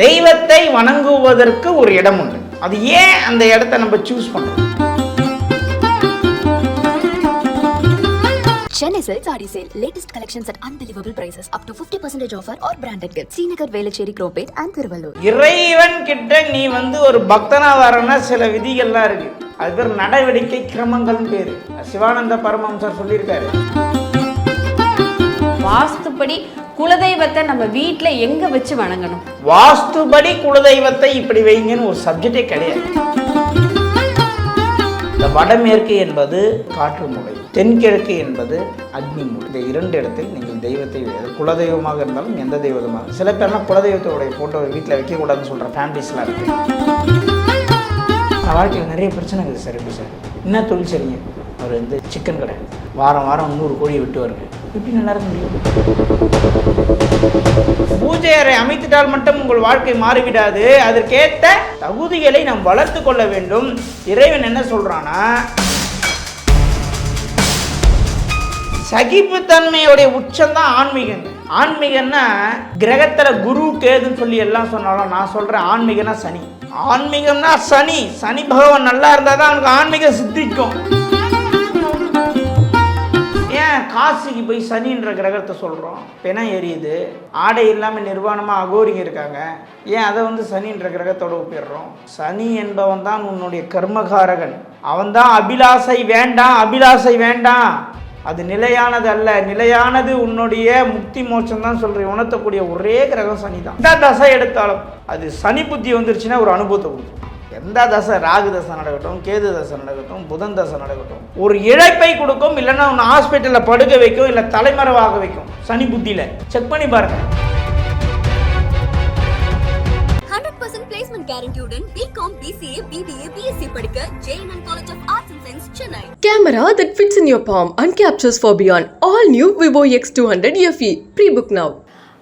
தெய்வத்தை வணங்குவதற்கு ஒரு இடம் உண்டு அது ஏன் அந்த இடத்த நம்ம சூஸ் பண்றோம் Chennai Silk Saree Sale. Latest collections at unbelievable prices. Up to 50% offer or branded gifts. Srinagar, Velachery, Cropate and Thiruvallur. இறைவன் கிட்ட நீ வந்து ஒரு பக்தனா வரனா சில விதிகள்லாம் இருக்கு அது பேர் நடவடிக்கை கிரமங்கள்னு பேரு சிவானந்த பரமஹம்சர் சொல்லியிருக்காரு வாஸ்துப்படி குலதெய்வத்தை நம்ம வீட்டில் எங்கே வச்சு வணங்கணும்? வாஸ்துபடி குலதெய்வத்தை இப்படி வைங்கன்னு ஒரு சப்ஜெக்டே கிடையாது. இந்த வடமேற்கு என்பது காற்று முறை தென்கிழக்கு என்பது அக்னி முறை இந்த இரண்டு இடத்தில் நீங்கள் தெய்வத்தை குலதெய்வமாக இருந்தாலும் எந்த தெய்வமாக சில பேர்லாம் குலதெய்வத்தோடைய ஃபோட்டோ வீட்டில் வைக்கக்கூடாதுன்னு சொல்கிற ஃபேமிலிஸ்லாம் இருக்கு. வாழ்க்கையில் நிறைய பிரச்சனை இருக்குது சார் இப்போ சார்? என்ன தொழில் சரிங்க அவர் வந்து சிக்கன் கடை. வாரம் வாரம் நூறு கோழி விட்டு வருங்க. எப்படி நல்லா இருக்க முடியும்? பூஜை அறை அமைத்துட்டால் மட்டும் உங்கள் வாழ்க்கை மாறிவிடாது. அதற்கேற்ற தகுதிகளை நாம் வளர்த்து கொள்ள வேண்டும். இறைவன் என்ன சொல்றானா சகிப்புத்தன்மையுடைய உச்சம்தான் ஆன்மீகம் ஆன்மீகம்னா கிரகத்துல குரு கேதுன்னு சொல்லி எல்லாம் சொன்னாலும் நான் சொல்றேன் ஆன்மீகம்னா சனி. ஆன்மீகம்னா சனி. சனி பகவான் நல்லா இருந்தால் தான் அவனுக்கு ஆன்மீகம் சித்திக்கும். ஏன் காசிக்கு போய் சனின்ற கிரகத்தை சொல்கிறோம் பிணம் எரியுது. ஆடை இல்லாமல் நிர்வாணமாக அகோரிங்க இருக்காங்க. ஏன் அதை வந்து சனின்ற கிரகத்தோட ஒப்பிடுறோம்? சனி என்பவன் தான் உன்னுடைய கர்மகாரகன். அவன் தான் அபிலாசை வேண்டாம் அபிலாசை வேண்டாம். அது நிலையானது அல்ல. நிலையானது உன்னுடைய முக்தி மோட்சம் தான் சொல்கிறேன் உணர்த்தக்கூடிய ஒரே கிரகம் சனி தான் தசை எடுத்தாலும் அது சனி புத்தி வந்துருச்சுன்னா ஒரு அனுபவத்தை கொடுக்கும். எந்த தசை ராகு தசை நடக்கட்டும் கேது தசை நடக்கட்டும் புதன் தசை நடக்கட்டும் ஒரு இழப்பை கொடுக்கும் இல்லைன்னா ஒன்று ஹாஸ்பிட்டலில் படுக்க வைக்கும் இல்லை தலைமறைவாக வைக்கும் சனி புத்தியில் செக் பண்ணி பாருங்க 100% placement guaranteed-உடன் BCom, BCA, BBA, BSc படிக்க JNN College of Arts and Science, Chennai. Camera that fits in your palm and captures for beyond. All new Vivo X200 FE. Pre-book now.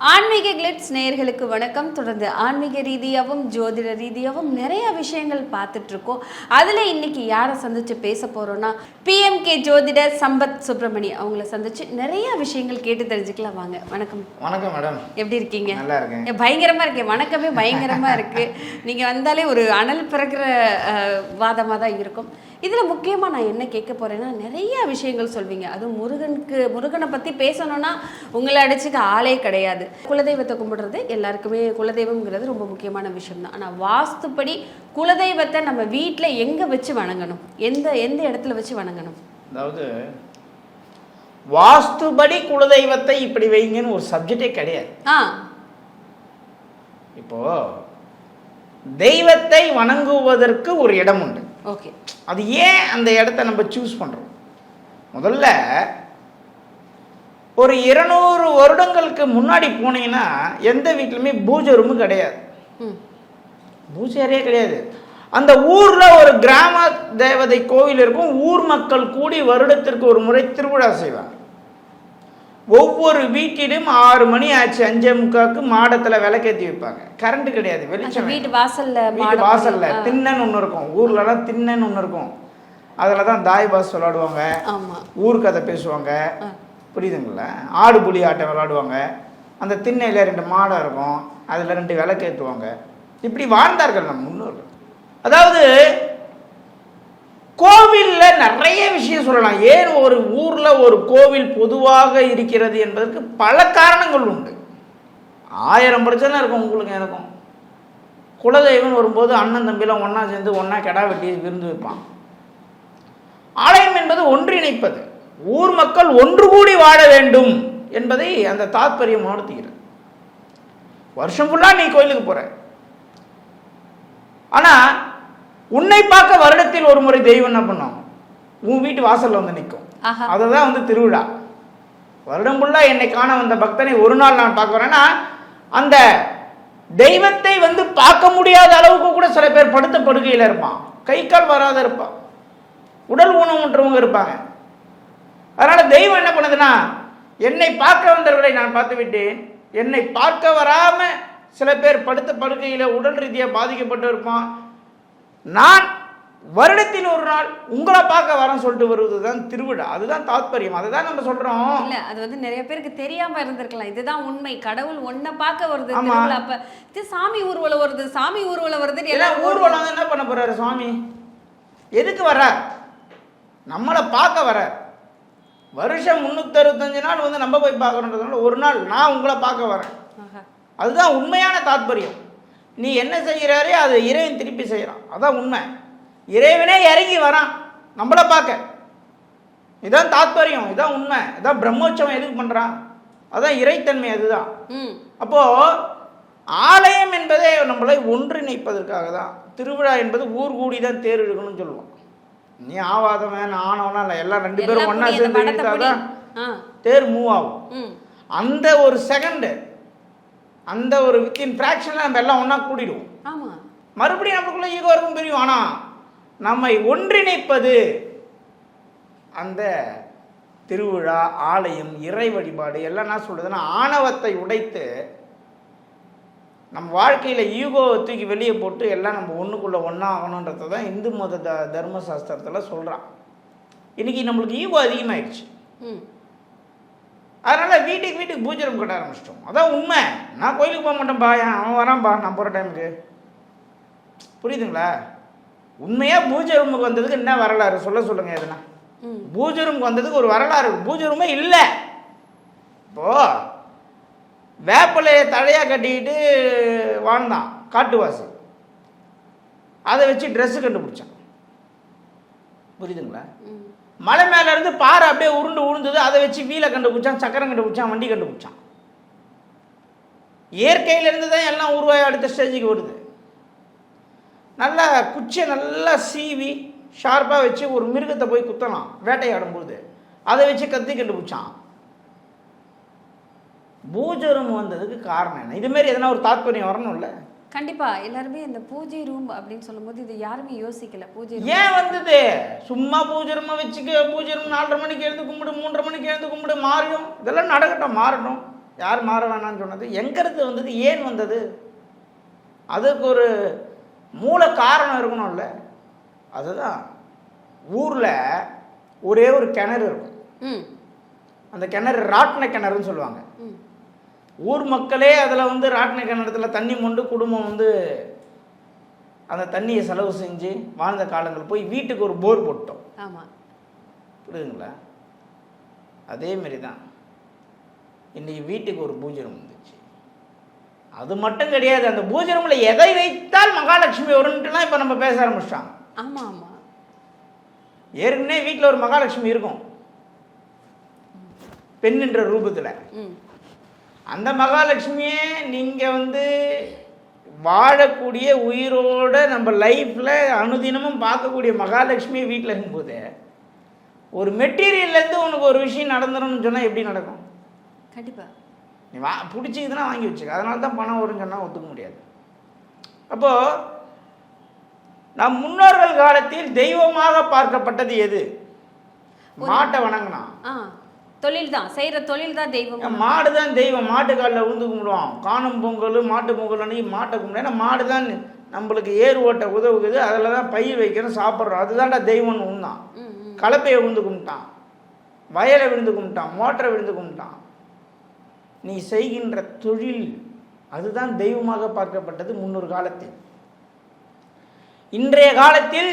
ஆன்மீக கிளிட்ஸ் நேயர்களுக்கு வணக்கம். தொடர்ந்து ஆன்மீக ரீதியாகவும் ஜோதிட ரீதியாகவும் நிறைய விஷயங்கள் பார்த்துட்டு இருக்கோம் அதில் இன்னைக்கு யாரை சந்திச்சு பேச போறோம்னா பிஎம்கே ஜோதிட சம்பத் சுப்பிரமணி அவங்கள சந்திச்சு நிறைய விஷயங்கள் கேட்டு தெரிஞ்சுக்கலாம் வாங்க. வணக்கம். வணக்கம் மேடம். எப்படி இருக்கீங்க? நல்லா இருக்கேன். ஏ, பயங்கரமா இருக்கேன் வணக்கமே பயங்கரமா இருக்கு. நீங்க வந்தாலே ஒரு அனல் பிறக்கிற வாதமாக தான் இருக்கும். இதுல முக்கியமா நான் என்ன கேட்க போறேன்னா நிறைய விஷயங்கள் சொல்வீங்க. அதுவும் முருகனுக்கு முருகனை பத்தி பேசணும்னா உங்களை அடிச்சுக்க ஆளே கிடையாது. குலதெய்வத்தை கும்பிடுறது எல்லாருக்குமே குலதெய்வம்ங்கிறது ரொம்ப முக்கியமான விஷயம் தான் ஆனா வாஸ்துப்படி குலதெய்வத்தை நம்ம வீட்ல எங்க வச்சு வணங்கணும்? எந்த எந்த இடத்துல வச்சு வணங்கணும்? அதாவது வாஸ்துபடி குலதெய்வத்தை இப்படி வைங்கன்னு ஒரு சப்ஜெக்டே கிடையாது. ஆ. இப்போ தெய்வத்தை வணங்குவதற்கு ஒரு இடம் உண்டு. ஓகே அது ஏன் அந்த இடத்த நம்ம சூஸ் பண்ணுறோம் முதல்ல ஒரு இருநூறு வருடங்களுக்கு முன்னாடி போனீங்கன்னா எந்த வீட்லையுமே பூஜை ரூமு கிடையாது. ம். பூஜை அறையே கிடையாது. அந்த ஊரில் ஒரு கிராம தேவதை கோவில் இருக்கும் ஊர் மக்கள் கூடி வருடத்திற்கு ஒரு முறை திருவிழா செய்வாங்க. ஒவ்வொரு வீட்டிலும் ஆறு மணி ஆச்சு அஞ்சே முக்காக்கு மாடத்தில் விளக்கேற்றி வைப்பாங்க. கரண்ட் கிடையாது வெளிச்சம் வீட்டு வாசல்ல வீட்டு வாசல்ல. திண்ணன்னு ஒன்று இருக்கும். ஊர்லலாம் திண்ணன்னு ஒன்று இருக்கும். அதில் தான் தாய் பாஸ் விளாடுவாங்க. ஊர் கதை பேசுவாங்க. புரியுதுங்களா? ஆடு புலி ஆட்டம் விளாடுவாங்க. அந்த திண்ணையில் ரெண்டு மாடம் இருக்கும். அதில் ரெண்டு விளக்கேற்றுவாங்க இப்படி வாழ்ந்தார்கள் நம் முன்னோர்கள். அதாவது கோவிலில் நிறைய விஷயம் சொல்லலாம். ஏன் ஒரு ஊரில் ஒரு கோவில் பொதுவாக இருக்கிறது என்பதற்கு பல காரணங்கள் உண்டு. ஆயிரம் பிரச்சனை இருக்கும் உங்களுக்கு எனக்கும். குலதெய்வம் வரும்போது அண்ணன் தம்பிலாம் ஒன்றா சேர்ந்து ஒன்றா கெடா வெட்டி விருந்து வைப்பான். ஆலயம் என்பது ஒன்றிணைப்பது. ஊர் மக்கள் ஒன்று கூடி வாழ வேண்டும் என்பதை அந்த தாத்பரியம் உணர்த்துகிறது. வருஷம் ஃபுல்லாக நீ கோயிலுக்கு போகிற ஆனால் உன்னை பார்க்க வருடத்தில் ஒரு முறை தெய்வம் என்ன பண்ணும்? உன் வீட்டு வாசல்ல வந்து நிற்கும். அதுதான் வந்து திருவிழா. வருடம் ஃபுல்லாக என்னை காண வந்த பக்தனை ஒரு நாள் நான் பார்க்க வரேன்னா அந்த தெய்வத்தை வந்து பார்க்க முடியாத அளவுக்கு கூட சில பேர் படுத்த படுக்கையில் இருப்பான். கை கால் வராத இருப்பான் உடல் ஊனமுற்றவங்க இருப்பாங்க. அதனால தெய்வம் என்ன பண்ணுதுன்னா என்னை பார்க்க வந்தவர்களை நான் பார்த்து விட்டேன். என்னை பார்க்க வராம சில பேர் படுத்த படுக்கையில் உடல் ரீதியாக பாதிக்கப்பட்டு இருப்பான். நான் வருடத்தில் ஒரு நாள் உங்களை பார்க்க வரேன் சொல்லிட்டு வருவது தான் திருவிழா. அதுதான் தாத்பரியம். அதுதான் நம்ம சொல்றோம். இல்ல அது வந்து நிறைய பேருக்கு தெரியாம இருந்திருக்கலாம். இதுதான் உண்மை. கடவுள் ஒன்ன பார்க்க வருது. திருவிழா. அப்ப இது சாமி ஊர்வலம் வருது சாமி ஊர்வலம் வருதுன்னு எல்லாம் ஊர்வலம் என்ன பண்ண போறாரு சுவாமி? எதுக்கு வர்றார் நம்மளை பார்க்க வர்றார் வருஷம் முந்நூற்றறுபத்தஞ்சு நாள் வந்து நம்ம போய் பார்க்கணுன்றதுனால ஒரு நாள் நான் உங்களை பார்க்க வரேன். அதுதான் உண்மையான தாத்பரியம். நீ என்ன செய்கிறாரே அது இறைவன் திருப்பி செய்கிறான் அதான் உண்மை. இறைவனே இறங்கி வரான். நம்மளை பார்க்க. இதான் தாத்பரியம் இதான் உண்மை. இதான் பிரம்மோற்சவம் எதுக்கு பண்ணுறான் அதான் இறைத்தன்மை அதுதான். ம். அப்போ ஆலயம் என்பதே நம்மளை ஒன்றிணைப்பதற்காக தான் திருவிழா என்பது ஊர் கூடி தான் தேர் இழுக்கணும்னு சொல்லுவோம். நீ ஆவாதவன் நான் ஆனவனா இல்லை எல்லாம் ரெண்டு பேரும் ஒன்றா சேர்ந்து இழுத்தாதான் தேர் மூவ் ஆகும். அந்த ஒரு செகண்டு அந்த ஒரு வித்தின் ஃப்ராக்ஷனில் நம்ம எல்லாம் ஒன்றா கூடிடுவோம். ஆமா. மறுபடியும் நமக்குள்ள ஈகோ இருக்கும் தெரியும். ஆனால் நம்மை ஒன்றிணைப்பது அந்த திருவிழா ஆலயம் இறை வழிபாடு எல்லாம் என்ன சொல்றதுன்னா ஆணவத்தை உடைத்து நம்ம வாழ்க்கையில் ஈகோவை தூக்கி வெளியே போட்டு எல்லாம் நம்ம ஒன்றுக்குள்ளே ஒன்றா ஆகணுன்றதை தான் இந்து மத த தர்ம சாஸ்திரத்தில் சொல்கிறான் இன்றைக்கி நம்மளுக்கு ஈகோ அதிகமாயிடுச்சு. ம். அதனால் வீட்டுக்கு வீட்டுக்கு பூஜை ரூம் கட்ட ஆரம்பிச்சிட்டோம். அதான் உண்மை. நான் கோயிலுக்கு போக மாட்டேன்ப்பா ஏன் அவன் வரான்ப்பா நான் போகிற டைமுக்கு புரியுதுங்களா? உண்மையாக பூஜை ரூமுக்கு வந்ததுக்கு என்ன வரலாறு? சொல்ல சொல்லுங்க எதுனா. பூஜை ரூமுக்கு வந்ததுக்கு ஒரு வரலாறு. பூஜை ரூமே இல்லை. இப்போ வேப்பிலையை தலையாக கட்டிக்கிட்டு வாழ்ந்தான். காட்டுவாசி அதை வச்சு ட்ரெஸ்ஸு கண்டுபிடிச்சான். புரியுதுங்களா? மலை மேலேருந்து பாறை அப்படியே உருண்டு உழுந்தது அதை வச்சு வீலை கண்டுபிடிச்சான் சக்கரம் கண்டுபிடிச்சான் வண்டி கண்டுபிடிச்சான். இயற்கையில இயற்கையிலேருந்து தான் எல்லாம் உருவாகி அடுத்த ஸ்டேஜுக்கு வருது. நல்லா குச்சியை நல்லா சீவி ஷார்ப்பாக வச்சு ஒரு மிருகத்தை போய் குத்தலாம் வேட்டையாடும் போது அதை வச்சு கத்தி கண்டுபிடிச்சான். பூஜரம் வந்ததுக்கு காரணம் என்ன? இதுமாரி எதனா ஒரு தாத்பரியம் வரணும்ல? கண்டிப்பா எல்லாருமே இந்த பூஜை ரூம் அப்படின்னு சொல்லும்போது இது யாருமே யோசிக்கல. பூஜை. ஏன் வந்தது? சும்மா பூஜரமா வச்சுக்க பூஜரம் நாலரை மணிக்கு எழுந்து கும்பிடு மூன்றரை மணிக்கு எழுந்து கும்பிடு மாறிடும். இதெல்லாம் நடக்கட்டும் மாறட்டும். யார் மாற வேணாம்னு சொன்னது? எங்கிறது வந்தது? ஏன் வந்தது? அதுக்கு ஒரு மூல காரணம் இருக்கணும்ல. அதுதான். ஊரில் ஒரே ஒரு கிணறு இருக்கும். ம். அந்த கிணறு ராட்டின கிணறுன்னு சொல்லுவாங்க. ம். ஊர் மக்களே அதில் வந்து ராட்டின கிணத்துல தண்ணி மொண்டு குடும்பம் வந்து அந்த தண்ணியை செலவு செஞ்சு வாழ்ந்த காலங்கள் போய் வீட்டுக்கு ஒரு போர் போட்டோம். ஆமா. புரியுதுங்களா? அதே மாதிரி தான் இன்னைக்கு வீட்டுக்கு ஒரு பூஜை ரூம் வந்துச்சு. அது மட்டும் கிடையாது அந்த பூஜை ரூமில் எதை வைத்தால் மகாலட்சுமி வரும்ன்ட்டுலாம் இப்போ நம்ம பேச ஆரம்பிச்சிட்டாங்க ஆமா ஆமா. ஏற்கனவே வீட்டில் ஒரு மகாலட்சுமி இருக்கும். பெண்ணுன்ற ரூபத்தில். ம். அந்த மகாலட்சுமியே நீங்கள் வந்து வாழக்கூடிய உயிரோட நம்ம லைஃப்பில் அனுதினமும் பார்க்கக்கூடிய மகாலட்சுமி வீட்டில் இருக்கும்போது ஒரு மெட்டீரியல்லேருந்து உனக்கு ஒரு விஷயம் நடந்துரும்னு சொன்னால் எப்படி நடக்கும்? கண்டிப்பா. நீ வா பிடிச்சிக்குதுன்னா வாங்கி வச்சுக்க. அதனால தான் பணம் வரும்னு சொன்னால் ஒத்துக்க முடியாது. அப்போது நம் முன்னோர்கள் காலத்தில் தெய்வமாக பார்க்கப்பட்டது எது? மாட்டை வணங்கினா தொழில் தான் செய்யற தொழில் தான் தெய்வம். மாடு தான் தெய்வம் மாட்டு காலில் விழுந்து கும்பிடுவோம் காணும் பொங்கல் மாட்டு பொங்கல் அன்னைக்கு மாட்டை கும்பிடு ஏன்னா மாடு தான் நம்மளுக்கு ஏர் ஓட்ட உதவுகுது அதில் தான் பயிர் வைக்கிறோம் சாப்பிட்றோம். அதுதான்டா தெய்வம்னு ம் கலப்பையை விழுந்து கும்பிட்டான். வயலை விழுந்து கும்பிட்டான். மோட்டரை விழுந்து கும்பிட்டான். நீ செய்கின்ற தொழில் அதுதான் தெய்வமாக பார்க்கப்பட்டது முன்னொரு காலத்தில். இன்றைய காலத்தில்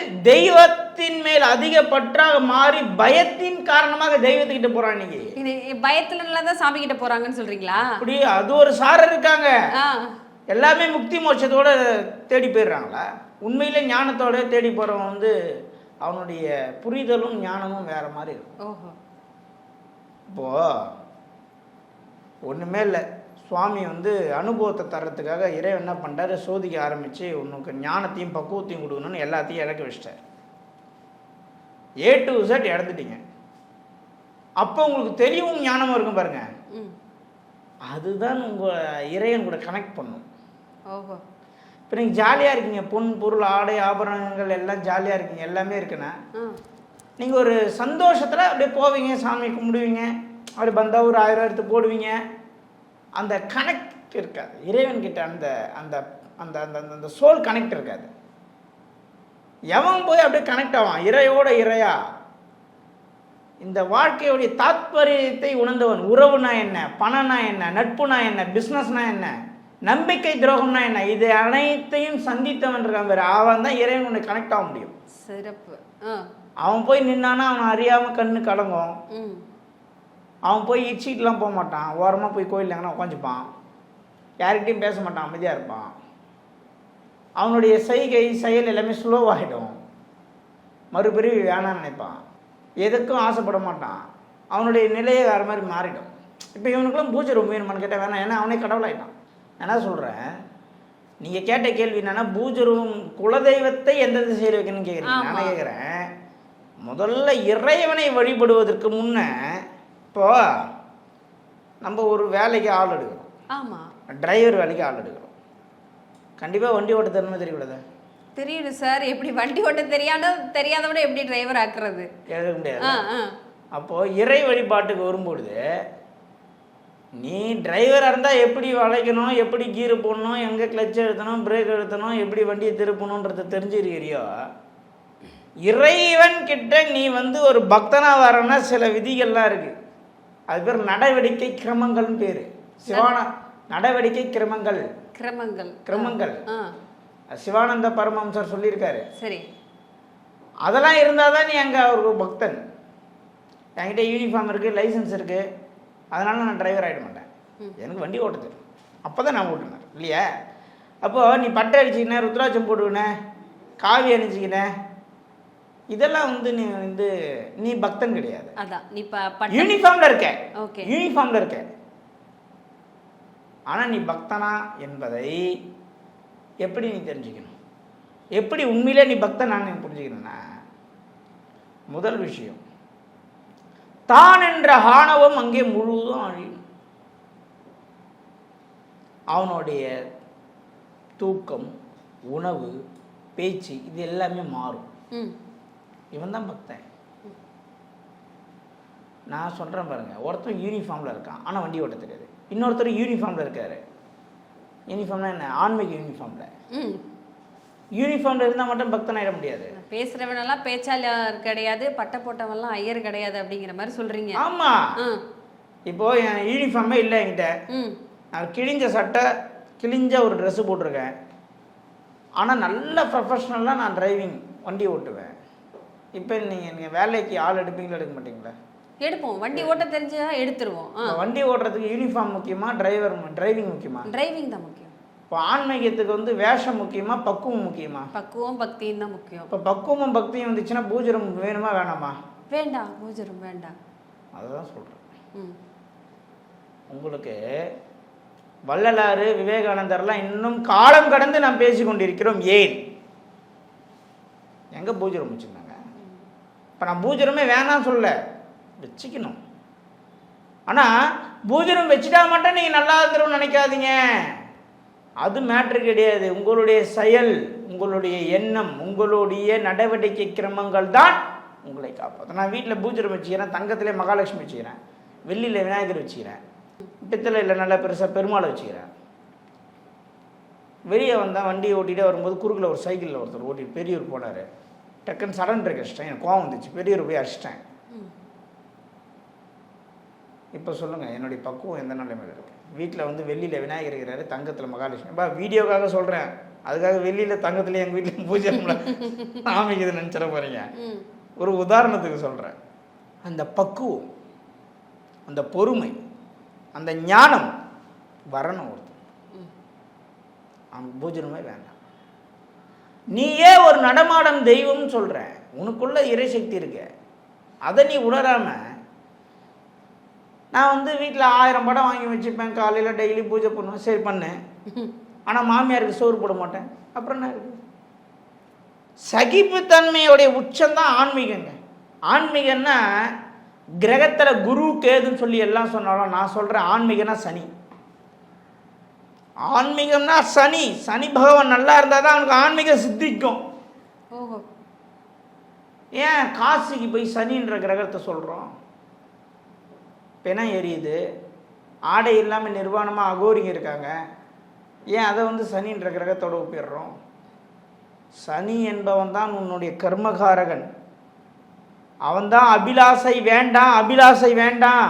தெய்வத்தின் மேல் அதிக பற்றாக மாறி பயத்தின் காரணமாக தெய்வத்துக்கிட்ட போறான் இன்னைக்கு. பயத்துல தான் சாமி கிட்ட போறாங்கன்னு சொல்றீங்களா? அப்படி அது ஒரு சாரர் இருக்காங்க. எல்லாமே முக்தி மோட்சத்தோட தேடி போயிடுறாங்களா? உண்மையிலே ஞானத்தோட தேடி போறவன் வந்து அவனுடைய புரிதலும் ஞானமும் வேற மாதிரி இருக்கும். இப்போ ஒண்ணுமே இல்லை. சுவாமி வந்து அனுபவத்தை தர்றதுக்காக இறைவன் என்ன பண்ணிட்டாரு சோதிக்க ஆரம்பிச்சு உனக்கு ஞானத்தையும் பக்குவத்தையும் கொடுக்கணும்னு எல்லாத்தையும் இறக்க வச்சிட்டார். ஏ டு Z இறந்துட்டீங்க. அப்போ உங்களுக்கு தெளிவும் ஞானமும் இருக்கும் பாருங்க. அதுதான் உங்கள் இறைவன் கூட கனெக்ட் பண்ணும். ஓஹோ. இப்போ நீங்கள் ஜாலியாக இருக்கீங்க பொன் பொருள் ஆடை ஆபரணங்கள் எல்லாம் ஜாலியாக இருக்கீங்க எல்லாமே இருக்குன்னா நீங்கள் ஒரு சந்தோஷத்தில் அப்படியே போவீங்க சாமி கும்பிடுவீங்க அப்படி பந்தா ஒரு ஆயிரம் எடுத்து போடுவீங்க. அந்த கனெக்ட் இருக்காது. இறைவன் கிட்ட அந்த அந்த அந்த அந்த அந்த- அந்த சோல் கனெக்ட் இருக்காது. எவன் போய் அப்படியே கனெக்ட் ஆவான்? இறையோட இறையா? இந்த வாழ்க்கையுடைய தாத்பரியத்தை உணர்ந்தவன் உறவுனா என்ன? பணம்னா என்ன? நட்புனா என்ன? பிஸ்னஸ்னா என்ன? நம்பிக்கை துரோகம்னா என்ன? இது அனைத்தையும் சந்தித்தவன் இருக்கான் வேறு அவன் தான் இறைவன் உன்னை கனெக்ட் ஆக முடியும். சிறப்பு. அவன் போய் நின்னானா அவன் அறியாமல் கண்ணு கலங்கும். அவன் போய் இச்சிட்டுலாம் போக மாட்டான். ஓரமாக போய் கோயில் எங்கன்னா உட்காந்துப்பான் யார்கிட்டையும் பேச மாட்டான் அமைதியாக இருப்பான். அவனுடைய செய்கை செயல் எல்லாமே ஸ்லோவாகிடும் மறுபிரிவு வேணாம்னு நினைப்பான். எதுக்கும் ஆசைப்பட மாட்டான். அவனுடைய நிலையை வேறு மாதிரி மாறிடும். இப்போ இவனுக்குலாம் பூஜை ரொம்ப வேணுமான்னு கேட்டால் வேணாம். ஏன்னா அவனே கடவுளாயிட்டான். என்ன சொல்கிறேன் நீங்கள் கேட்ட கேள்வி என்னன்னா பூஜை ரூம் குலதெய்வத்தை எந்த திசையில் வைக்கணும்னு கேட்குறீங்க. நான் கேட்குறேன் முதல்ல இறைவனை வழிபடுவதற்கு முன்ன இப்போ நம்ம ஒரு வேலைக்கு ஆள் எடுக்கிறோம் ஆமா. டிரைவர் வேலைக்கு ஆள் எடுக்கிறோம் கண்டிப்பாக வண்டி ஓட்ட திறமை தெரியக்கூடாது? தெரியுது சார். எப்படி வண்டி ஓட்ட தெரியாத தெரியாதவன எப்படி டிரைவர் ஆக்குறது? எழுத முடியாது. அப்போது இறை வழிபாட்டுக்கு வரும்பொழுது நீ டிரைவராக இருந்தால் எப்படி வளைக்கணும் எப்படி கீர் போடணும் எங்கே கிளச் அழுத்தணும் பிரேக் அழுத்தணும் எப்படி வண்டியை திருப்பணுன்றதை தெரிஞ்சிருக்கிறியோ இறைவன் கிட்ட நீ வந்து ஒரு பக்தனா வரன்னா சில விதிகள்லாம் இருக்கு. அது பேர் நடவடிக்கை கிரமங்கள்னு பேர். சிவான நடவடிக்கை கிரமங்கள். கிரமங்கள். கிரமங்கள். சிவானந்த பரமஹம்சர் சொல்லியிருக்காரு. சரி. அதெல்லாம் இருந்தால் தான் நீ அங்கே ஒரு பக்தன். என்கிட்ட யூனிஃபார்ம் இருக்குது லைசன்ஸ் இருக்குது அதனால நான் டிரைவர் ஆகிட மாட்டேன். எனக்கு வண்டி ஓட்ட தெரியும் அப்போ தான் நான் ஓட்டுனேன். இல்லையா? அப்போது நீ பட்டை அடிச்சிக்கினேன் ருத்ராட்சம் போட்டுக்கினேன் காவி அணிஞ்சிக்கினேன் இதெல்லாம் வந்து நீ வந்து நீ பக்தன் கிடையாது. அதான். நீ யூனிஃபார்மில் இருக்க. யூனிஃபார்மில் இருக்க. ஆனால் நீ பக்தனா என்பதை எப்படி நீ தெரிஞ்சுக்கணும்? எப்படி உண்மையிலே நீ பக்தன் நான் புரிஞ்சுக்கணும்னா முதல் விஷயம் தான் என்ற ஆணவம் அங்கே முழுவதும் அழியும். அவனுடைய தூக்கம் உணவு பேச்சு இது எல்லாமே மாறும். இவன் தான் பக்தன். நான் சொல்கிறேன் பாருங்க ஒருத்தன் யூனிஃபார்மில் இருக்கான் ஆனால் வண்டி ஓட்ட தெரியாது இன்னொருத்தர் யூனிஃபார்மில் இருக்காரு. யூனிஃபார்ம்னா என்ன? ஆன்மீக யூனிஃபார்மில் ம். யூனிஃபார்மில் இருந்தால் மட்டும் பக்தன் ஆயிட முடியாது. பேசுறவனெல்லாம் பேச்சாளர் கிடையாது பட்டை போட்டவன்லாம் ஐயர் கிடையாது அப்படிங்கிற மாதிரி சொல்றீங்க. ஆமாம் இப்போ என் யூனிஃபார்மே இல்லை என்கிட்ட. ம். நான் கிழிஞ்ச சட்டை கிழிஞ்ச ஒரு ட்ரெஸ்ஸு போட்டிருக்கேன். ஆனால் நல்ல ப்ரொஃபஷ்னலாக நான் டிரைவிங் வண்டி ஓட்டுவேன். இப்போ நீங்கள் நீங்கள் வேலைக்கு ஆள் எடுப்பீங்களா எடுக்க மாட்டீங்களா? எடுப்போம். வண்டி ஓட்ட தெரிஞ்சா எடுத்துருவோம். வண்டி ஓட்டுறதுக்கு யூனிஃபார்ம் முக்கியமா டிரைவர் டிரைவிங் முக்கியமா? டிரைவிங் தான் முக்கியம். இப்போ ஆன்மீகத்துக்கு வந்து வேஷம் முக்கியமா பக்குவம் முக்கியமா? பக்குவம் பக்தியும் தான் முக்கியம். இப்போ பக்குவமும் பக்தியும் வந்துச்சுன்னா பூஜரம் வேணுமா வேணாமா? வேண்டாம் பூஜரும் வேண்டாம். அதுதான் சொல்கிறேன் ம். உங்களுக்கு வள்ளலாறு விவேகானந்தர்லாம் இன்னும் காலம் கடந்து நாம் பேசி கொண்டிருக்கிறோம். ஏன்? எங்கே பூஜரம் வச்சுருந்தாங்க? இப்போ நான் பூஜரமே வேணாம் சொல்ல வச்சுக்கணும். ஆனால் பூஜரம் வச்சுட்டா மட்டும் நீங்கள் நல்லா இருந்துரும் நினைக்காதீங்க. அது மேட்ரு கிடையாது. உங்களுடைய செயல் உங்களுடைய எண்ணம் உங்களுடைய நடவடிக்கை கிரமங்கள் தான் உங்களை காப்பாற்றும் நான் வீட்டில் பூஜரம் வச்சுக்கிறேன் தங்கத்திலே மகாலட்சுமி வச்சுக்கிறேன் வெள்ளியில் விநாயகர் வச்சுக்கிறேன் பித்தளை இல்லை நல்லா பெருசாக பெருமாளை வச்சுக்கிறேன். வெளியே வந்தால் வண்டியை ஓட்டிகிட்டே வரும்போது குறுக்கில் ஒரு சைக்கிளில் ஒருத்தர் ஓட்டிட்டு பெரியவர் போனார். டக்குன்னு சடன் பிரேக் அடிச்சிட்டேன் எனக்கு கோவம் வந்துச்சு. பெரியவர் போய் அடிச்சிட்டேன். இப்போ சொல்லுங்கள் என்னுடைய பக்குவம் எந்த நிலைமையில் இருக்கு? வீட்டில் வந்து வெள்ளியில் விநாயகர் இருக்கிறாரு தங்கத்தில் மகாலட்சுமி. பா வீடியோக்காக சொல்கிறேன் அதுக்காக வெள்ளியில் தங்கத்தில் எங்கள் வீட்டில் பூஜை ஆமிக்குது நினச்சிட போகிறீங்க ஒரு உதாரணத்துக்கு சொல்கிறேன் அந்த பக்குவம் அந்த பொறுமை அந்த ஞானம் வரணும் ஒருத்தர். அவன் பூஜனமே வேண்டாம். நீயே ஒரு நடமாடும் தெய்வம்னு சொல்ற உனக்குள்ள இறைசக்தி இருக்கு. அதை நீ உணராம நான் வந்து வீட்டில் ஆயிரம் படம் வாங்கி வச்சுப்பேன் காலையில் டெய்லி பூஜை பண்ணுவேன். சரி பண்ணேன். ஆனால் மாமியாருக்கு சோறு போட மாட்டேன். அப்புறம் என்ன இருக்கு? சகிப்புத்தன்மையுடைய உச்சம்தான் ஆன்மீகங்க. ஆன்மீகம்னா கிரகத்தில் குரு கேதுன்னு சொல்லி எல்லாம் சொன்னாலும் நான் சொல்கிறேன் ஆன்மீகம்னா சனி. ஆன்மீகம்னா சனி. சனி பகவான் நல்லா இருந்தால் தான் அவனுக்கு ஆன்மீகம் சித்திக்கும். ஏன்? காசிக்கு போய் சனின்ற கிரகத்தை சொல்கிறோம் பிணம் எரியுது ஆடை இல்லாமல் நிர்வாணமாக அகோரிங்க இருக்காங்க. ஏன் அதை வந்து சனின்ற கிரகத்தோட ஒப்பிடுறோம்? சனி என்பவன் தான் உன்னுடைய கர்மகாரகன். அவன்தான் அபிலாசை வேண்டாம் அபிலாசை வேண்டாம்.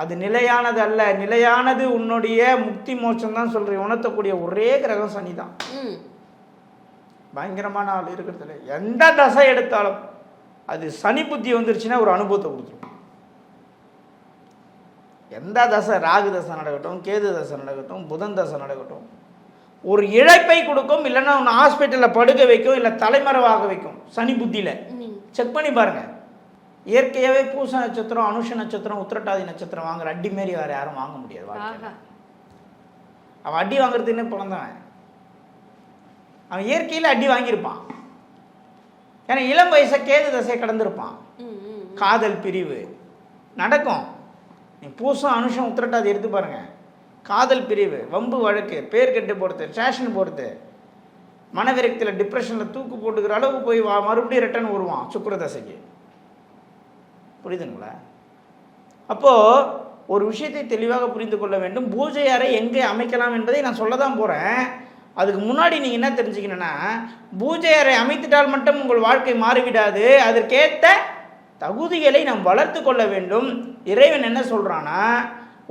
அது நிலையானது அல்ல. நிலையானது உன்னுடைய முக்தி மோட்சம் தான் சொல்றேன். உணர்த்தக்கூடிய ஒரே கிரகம் சனி தான். பயங்கரமான ஆள் இருக்கிறதுல. எந்த தசை எடுத்தாலும் அது சனி புத்தி வந்துருச்சுன்னா ஒரு அனுபவத்தை கொடுத்துரும். எந்த தசை? ராகு தசை நடக்கட்டும் கேது தசை நடக்கட்டும் புதன் தசை நடக்கட்டும். ஒரு இழைப்பை கொடுக்கும் இல்லைன்னா ஒன்று ஹாஸ்பிட்டலில் படுக்க வைக்கும் இல்லை தலைமறைவாக வைக்கும். சனி புத்தியில். செக் பண்ணி பாருங்க. இயற்கையாகவே பூச நட்சத்திரம் அனுஷ நட்சத்திரம் உத்திரட்டாதி நட்சத்திரம் வாங்குற அடி மாரி வேறு யாரும் வாங்க முடியாது அவன் அடி வாங்குறதுன்னே பிறந்தவன் அவன் இயற்கையில் அடி வாங்கியிருப்பான். ஏன்னா இளம் வயசை கேது தசையை கடந்திருப்பான். காதல் பிரிவு. நடக்கும். நீ பூசம் அனுஷம் உத்திரட்டாதி எடுத்து பாருங்கள் காதல் பிரிவு வம்பு வழக்கு பேர் கெட்டு போடுறது ஸ்டேஷன் போடுறது மனவிரக்தியில் டிப்ரெஷனில் தூக்கு போட்டுக்கிற அளவுக்கு போய் வா மறுபடியும் ரிட்டர்ன் வருவான் சுக்கரதசைக்கு. புரியுதுங்களா? அப்போது ஒரு விஷயத்தை தெளிவாக புரிந்து கொள்ள வேண்டும். பூஜை அறை எங்கே அமைக்கலாம் என்பதை நான் சொல்ல தான் போகிறேன் அதுக்கு முன்னாடி நீங்கள் என்ன தெரிஞ்சுக்கணுன்னா பூஜை அறை அமைத்துட்டால் மட்டும் உங்கள் வாழ்க்கை மாறிவிடாது. அதற்கேற்ற தகுதிகளை நாம் வளர்த்து கொள்ள வேண்டும். இறைவன் என்ன சொல்கிறான்னா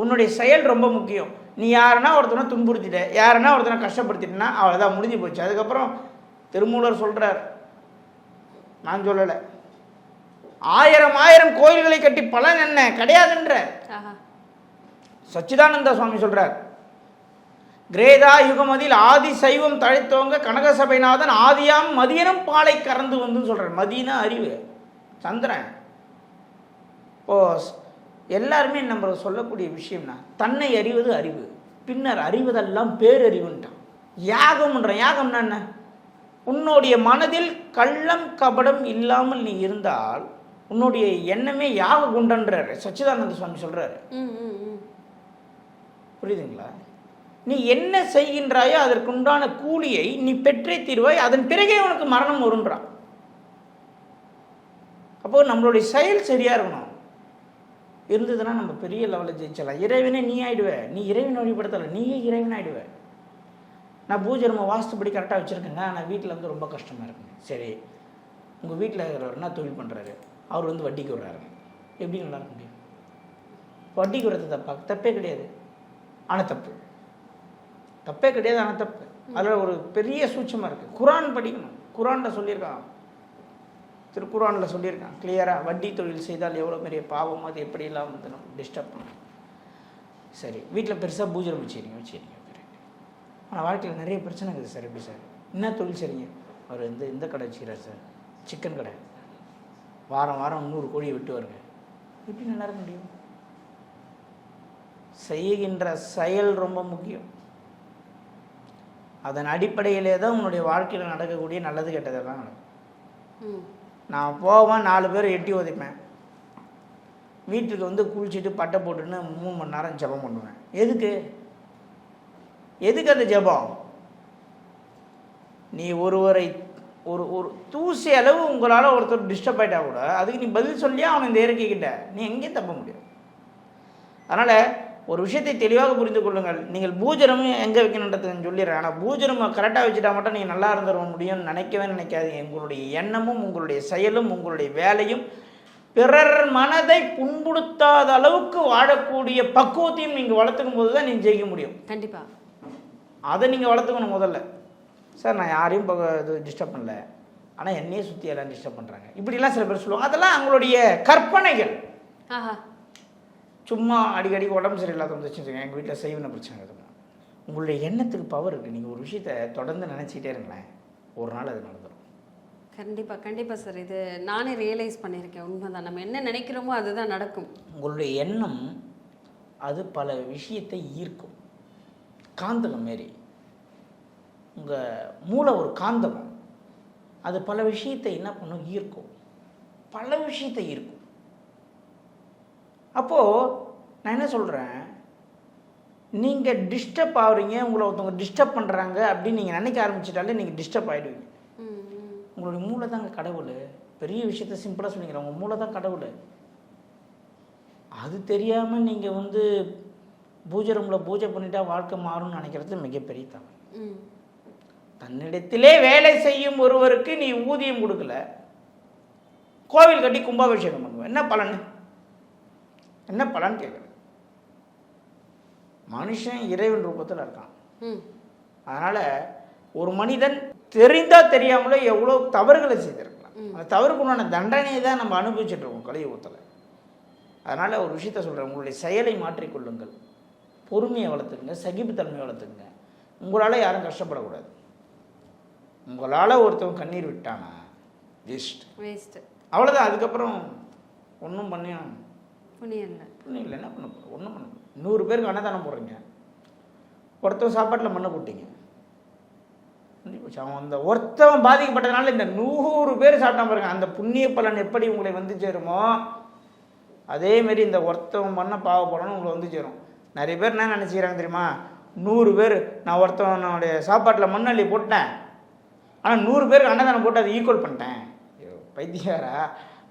உன்னுடைய செயல் ரொம்ப முக்கியம். நீ யாருன்னா ஒருத்தனை துன்புறுத்திட்ட யாருன்னா ஒருத்தனை கஷ்டப்படுத்திட்டனா அவ்வளோதான் முடிஞ்சு போச்சு. அதுக்கப்புறம் திருமூலர் சொல்கிறார் நான் சொல்லலை. ஆயிரம் ஆயிரம் கோயில்களை கட்டி பலன் என்ன? கிடையாதுன்ற. சச்சிதானந்த சுவாமி சொல்றார் கிரேதா யுகமதில் ஆதி சைவம் தழைத்தோங்க கனகசபைநாதன் ஆதியாம் மதியனும் பாலை கறந்து வந்துன்னு சொல்றார். மதினா அறிவு சந்திரன். ஸ்- எல்லாருமே நம்ம சொல்லக்கூடிய விஷயம்னா தன்னை அறிவது அறிவு. பின்னர் அறிவதெல்லாம் பேரறிவுன்ட்டான் யாகம்ன்றான் யாகம்னா என்ன? உன்னுடைய மனதில் கள்ளம் கபடம் இல்லாமல் நீ இருந்தால் உன்னுடைய எண்ணமே யாக குண்டன்றார். சச்சிதானந்த சுவாமி ம் புரியுதுங்களா? நீ என்ன செய்கின்றாயோ அதற்குண்டான கூலியை நீ பெற்றே தீர்வாய். அதன் பிறகே உனக்கு மரணம் வருன்றான் அப்போ நம்மளுடைய செயல் சரியா இருக்கணும். இருந்ததுன்னா நம்ம பெரிய லெவலில் ஜெயிச்சிடலாம். இறைவனே நீ ஆயிடுவ. நீ இறைவன் வழிபடுத்தலை நீயே இறைவன் ஆயிடுவ. நான் பூஜை நம்ம வாஸ்துப்படி கரெக்டாக வச்சுருக்கேங்க. ஆனால் வீட்டில் வந்து ரொம்ப கஷ்டமாக இருக்குங்க. சரி உங்கள் வீட்டில் இருக்கிறவர் என்ன தொழில் பண்ணுறாரு அவர் வந்து வட்டிக்கு விடுறாருங்க எப்படி நல்லா இருக்க முடியும்? வட்டிக்கு விடுறது தப்பா? தப்பே கிடையாது. ஆனால் தப்பு. தப்பே கிடையாது ஆனால் தப்பு. அதில் ஒரு பெரிய சூட்சமாக இருக்குது குரான் படிக்கணும். குரானில் சொல்லியிருக்கான். திருக்குறானில் சொல்லியிருக்கான் கிளியராக வட்டி தொழில் செய்தால் எவ்வளோ பெரிய பாவம் அது எப்படியெல்லாம் வந்து நம்ம டிஸ்டர்ப் பண்ணும் சரி வீட்டில் பெருசாக பூஜை வச்சுருங்க வச்சுருங்க ஆனால் வாழ்க்கையில் நிறைய பிரச்சனை இருக்குது சார் எப்படி சார்? என்ன தொழில் சரிங்க அவர் வந்து இந்த கடை வச்சுக்கிறார் சார். சிக்கன் கடை. வாரம் வாரம் நூறு கோழியை விட்டு வருங்க. எப்படி நல்லா இருக்க முடியும்? செய்கின்ற செயல் ரொம்ப முக்கியம். அதன் அடிப்படையிலே தான் உன்னுடைய வாழ்க்கையில் நடக்கக்கூடிய நல்லது கெட்டதெல்லாம் நடக்கும். நான் போவேன் நாலு பேர் எட்டி உதைப்பேன் வீட்டுக்கு வந்து குளிச்சுட்டு பட்டை போட்டுன்னு மூணு மணி நேரம் ஜெபம் பண்ணுவேன். எதுக்கு? எதுக்கு அந்த ஜெபம்? நீ ஒருவரை ஒரு ஒரு தூசி அளவு உங்களால் ஒருத்தர் டிஸ்டர்ப் ஆகிட்டா கூட அதுக்கு நீ பதில் சொல்லியே அவனை இந்த இறக்கிக்கிட்ட நீ எங்கேயும் தப்ப முடியும் அதனால் ஒரு விஷயத்தை தெளிவாக புரிந்து கொள்ளுங்கள். நீங்கள் பூஜனம் எங்கே வைக்கணுன்றது நான் சொல்லிடுறேன். ஆனால் பூஜனம் கரெக்டாக வச்சுட்டா மட்டும் நீங்கள் நல்லா இருந்துட முடியும்னு நினைக்கவே நினைக்காதீங்க. உங்களுடைய எண்ணமும் உங்களுடைய செயலும் உங்களுடைய வேலையும் பிறர் மனதை புண்படுத்தாத அளவுக்கு வாழக்கூடிய பக்குவத்தையும் நீங்கள் வளர்த்துக்கும் போது தான் நீங்கள் ஜெயிக்க முடியும். கண்டிப்பா. அதை நீங்கள் வளர்த்துக்கணும் முதல்ல. சார் நான் யாரையும் இது டிஸ்டர்ப் பண்ணல. ஆனால் என்னையே சுற்றி எல்லாம் டிஸ்டர்ப் பண்ணுறாங்க இப்படிலாம் சில பேர் சொல்லுவாங்க. அதெல்லாம் அவங்களுடைய கற்பனைகள். ஆஹா. சும்மா அடிக்கடி உடம்பு சரியில்லாத வந்துச்சுன்னு எங்கள் வீட்டில் செய்வன பிரச்சனை இருக்கும் உங்களுடைய எண்ணத்துக்கு பவர் இருக்குது நீங்கள் ஒரு விஷயத்தை தொடர்ந்து நினச்சிக்கிட்டே இருங்களேன். ஒரு நாள் அது நடந்துடும் கண்டிப்பா கண்டிப்பா சார் இது நானே ரியலைஸ் பண்ணியிருக்கேன். உண்மைதான். நம்ம என்ன நினைக்கிறோமோ அதுதான் நடக்கும். உங்களுடைய எண்ணம் அது பல விஷயத்தை ஈர்க்கும். காந்தகம் மாரி. உங்கள் மூளை ஒரு காந்தகம் அது பல விஷயத்தை என்ன பண்ணும்? ஈர்க்கும். பல விஷயத்தை ஈர்க்கும். அப்போது நான் என்ன சொல்கிறேன் நீங்கள் டிஸ்டர்ப் ஆகுறீங்க உங்களை ஒருத்தவங்க டிஸ்டர்ப் பண்ணுறாங்க அப்படின்னு நீங்கள் நினைக்க ஆரம்பிச்சிட்டாலே நீங்கள் டிஸ்டர்ப் ஆகிடுவீங்க உங்களுடைய மூளை தாங்க கடவுள். பெரிய விஷயத்த சிம்பிளாக சொல்லிக்கிறேன். உங்கள் மூளை தான் கடவுள். அது தெரியாமல் நீங்கள் வந்து பூஜை ரூமில் பூஜை பண்ணிட்டா வாழ்க்கை மாறும்னு நினைக்கிறது மிகப்பெரிய தவறு. தன்னிடத்திலே வேலை செய்யும் ஒருவருக்கு நீ ஊதியம் கொடுக்கல. கோவில் கட்டி கும்பாபிஷேகம் பண்ணுவேன் என்ன பலன்? என்ன பலன் கேட்குறேன் மனுஷன் இறைவன் ரூபத்தில் இருக்கான். அதனால் ஒரு மனிதன் தெரிந்தா தெரியாமலோ எவ்வளோ தவறுகளை செய்திருக்கலாம். அந்த தவறுக்கு உண்டான தண்டனையை தான் நம்ம அனுபவிச்சுட்டு இருக்கோம் கலியுகத்தில். அதனால் ஒரு விஷயத்த சொல்கிறேன் உங்களுடைய செயலை மாற்றிக்கொள்ளுங்கள். பொறுமையை வளர்த்துக்குங்க. சகிப்புத்தன்மையை வளர்த்துக்குங்க. உங்களால் யாரும் கஷ்டப்படக்கூடாது. உங்களால் ஒருத்தவங்க கண்ணீர் விட்டானா? வேஸ்ட் வேஸ்ட்டு அவ்வளோதான் அதுக்கப்புறம் ஒன்றும் பண்ணி புண்ணியம் இல்லை இல்லை என்ன பண்ண போகிறோம் ஒன்றும் பண்ண நூறு பேருக்கு அன்னதானம் போடுறீங்க. ஒருத்தன் சாப்பாட்டில் மண்ணை கூட்டிங்க அவன் அந்த ஒருத்தவன் பாதிக்கப்பட்டதுனால இந்த நூறு பேர் சாப்பிட்டா பாருங்க அந்த புண்ணிய பலன் எப்படி உங்களை வந்து சேருமோ அதேமாரி இந்த ஒருத்தவன் பண்ண பாவப்படணும் உங்களை வந்து சேரும். நிறைய பேர் என்ன நினச்சிக்கிறாங்க தெரியுமா? நூறு பேர் நான் ஒருத்தவனுடைய சாப்பாட்டில் மண்ணள்ளி போட்டேன். ஆனால் நூறு பேருக்கு அன்னதானம் போட்டு அதை ஈக்குவல் பண்ணிட்டேன். பைத்தியாரா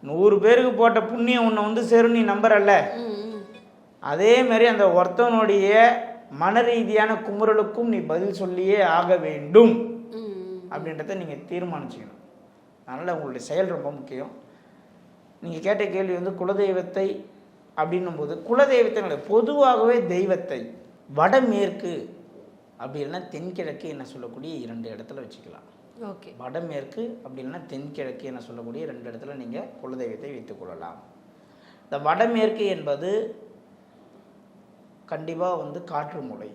நூறு பேருக்கு போட்ட புண்ணியம் உன்னை வந்து சேரும் நீ நம்புறல்ல. அதே மாதிரி அந்த ஒருத்தவனுடைய மன ரீதியான குமுறலுக்கும் நீ பதில் சொல்லியே ஆக வேண்டும். அப்படின்றத நீங்கள் தீர்மானிச்சுக்கணும். அதனால் உங்களுடைய செயல் ரொம்ப முக்கியம். நீங்கள் கேட்ட கேள்வி வந்து குலதெய்வத்தை அப்படின்னும் போது குலதெய்வத்தை. பொதுவாகவே தெய்வத்தை வடமேற்கு அப்படி இல்லைன்னா தென்கிழக்கு என்ன சொல்லக்கூடிய இரண்டு இடத்துல வச்சுக்கலாம். ஓகே. வடமேற்கு அப்படி இல்லைன்னா தென்கிழக்கு என சொல்லக்கூடிய ரெண்டு இடத்துல நீங்கள் குலதெய்வத்தை வைத்துக் கொள்ளலாம். இந்த வடமேற்கு என்பது கண்டிப்பாக வந்து காற்று மூலை.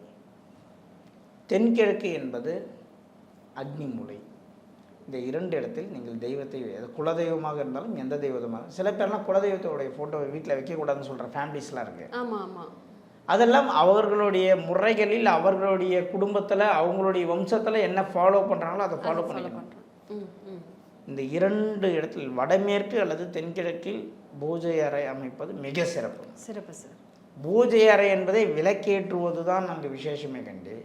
தென்கிழக்கு என்பது அக்னி மூலை. இந்த இரண்டு இடத்தில் நீங்கள் தெய்வத்தை குலதெய்வமாக இருந்தாலும் எந்த தெய்வமாக சில பேர்லாம் குலதெய்வத்தோடைய ஃபோட்டோவை வீட்டில் வைக்கக்கூடாதுன்னு சொல்கிற ஃபேமிலிஸ்லாம் இருக்குது ஆமாம் ஆமாம் அதெல்லாம் அவர்களுடைய முறைகளில் அவர்களுடைய குடும்பத்தில் அவங்களுடைய வம்சத்தில் என்ன ஃபாலோ பண்ணுறாங்களோ அதை ஃபாலோ பண்ணிக்கணும். இந்த இரண்டு இடத்தில் வடமேற்கு அல்லது தென்கிழக்கில் பூஜை அறை அமைப்பது மிக சிறப்பு. சிறப்பு சார். பூஜை அறை என்பதை விளக்கேற்றுவது தான் அங்கே விசேஷமே கண்டு.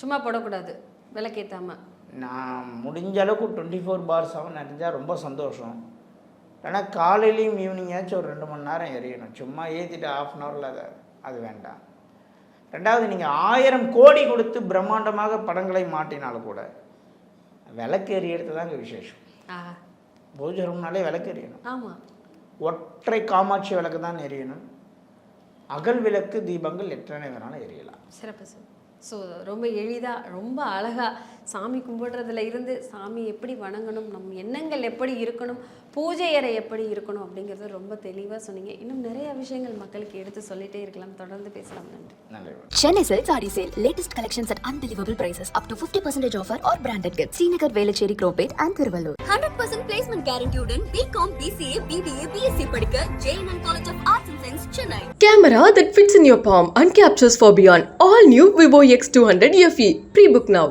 சும்மா போடக்கூடாது விளக்கேத்தாம. நான் முடிஞ்ச அளவுக்கு டுவெண்ட்டி ஃபோர் பார் செவன் அறிஞ்சால் ரொம்ப சந்தோஷம். ஆனால் காலையிலையும் ஈவினிங்காச்சும் ஒரு ரெண்டு மணி நேரம் எரியணும். சும்மா ஏற்றிட்டு ஆஃப் அன் ஹவரில் அதை அது வேண்டாம். ரெண்டாவது நீங்கள் ஆயிரம் கோடி கொடுத்து பிரம்மாண்டமாக படங்களை மாட்டினாலும் கூட விளக்கு எரியறது தான் இங்கே விசேஷம். ஆ. பூஜை ரூம்னாலே விளக்கு எரியணும் ஆமாம் ஒற்றை காமாட்சி விளக்கு தான் எரியணும் அகல் விளக்கு தீபங்கள் எத்தனை வேணாலும் எரியலாம் சிறப்பு சார் ஸோ ரொம்ப எளிதாக ரொம்ப அழகாக சாமி கும்பிடுறதுல இருந்து சாமி எப்படி வணங்கணும் நம் எண்ணங்கள் எப்படி இருக்கணும் பூஜை அறை எப்படி இருக்கணும் அப்படிங்கிறத ரொம்ப தெளிவாக சொன்னீங்க இன்னும் நிறைய விஷயங்கள் மக்களுக்கு எடுத்து சொல்லிட்டே இருக்கலாம் தொடர்ந்து பேசலாம் நன்றி Chennai Silk Saree Sale. Latest collections at unbelievable prices. Up to 50% offer or branded gifts. Srinagar, Velachery, Cropate and Thiruvallur. Hundred percent placement கேரண்டியுடன் BCom BCA BBA BSc படிக்க JNN college of arts and science Chennai Camera that fits in your palm and captures for beyond. All new Vivo X200 FE. Pre-book now.